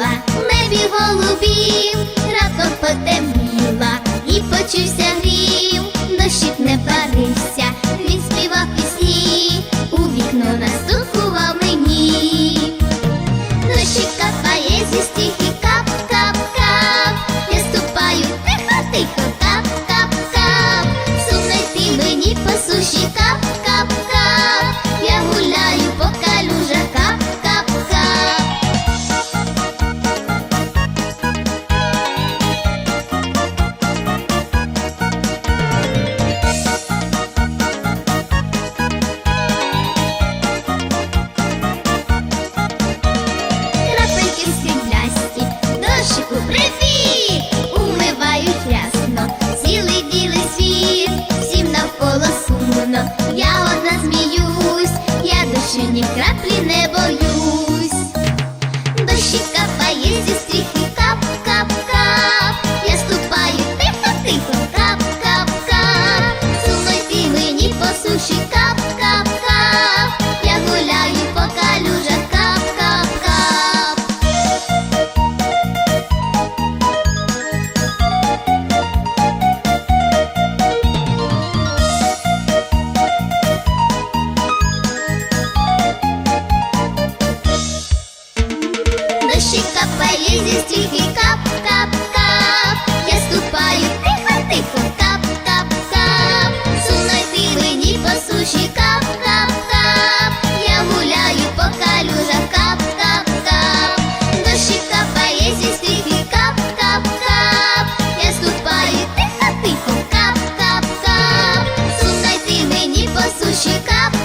сіла, небі голубів, раптом потемніла і почувся гріх. Just. полізе стріхи кап-кап-кап, я ступаю тихо-тихо, кап-кап-кап, Суной ти мені по суші кап-кап-кап, я гуляю по калюжах кап-кап-кап, дощі капає зі стріхи кап-кап-кап, я ступаю тихо-тихо, кап-кап-кап, Суной ти мені по суші кап.